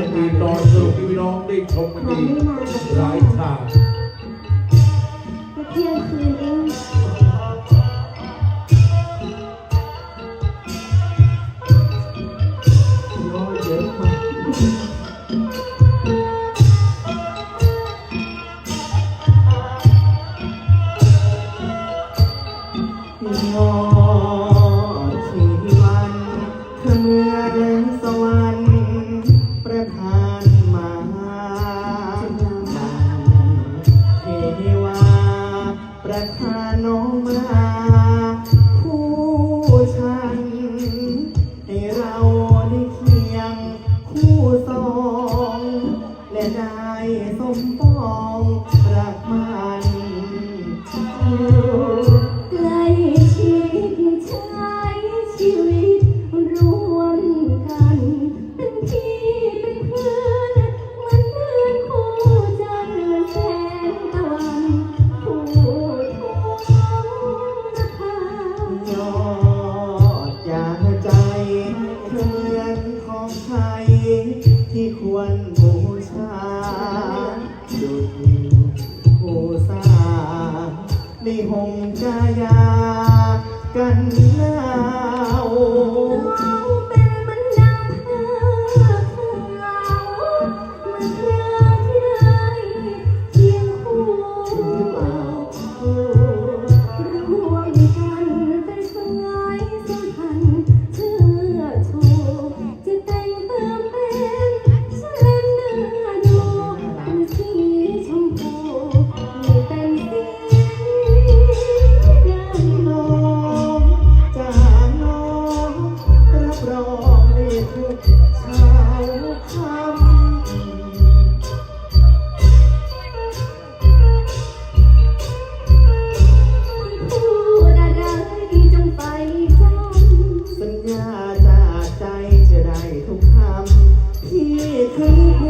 จะดีตอนสุขพี่น้องได้ชมกันดีหลายฉากเที่ยงคืนเองน้อยเยมากนอย ต้องรักมัน ได้หงมชายากันนา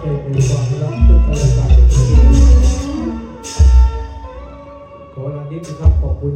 เต็มในความรักทุกประการขอลาดิบครับขอบคุณ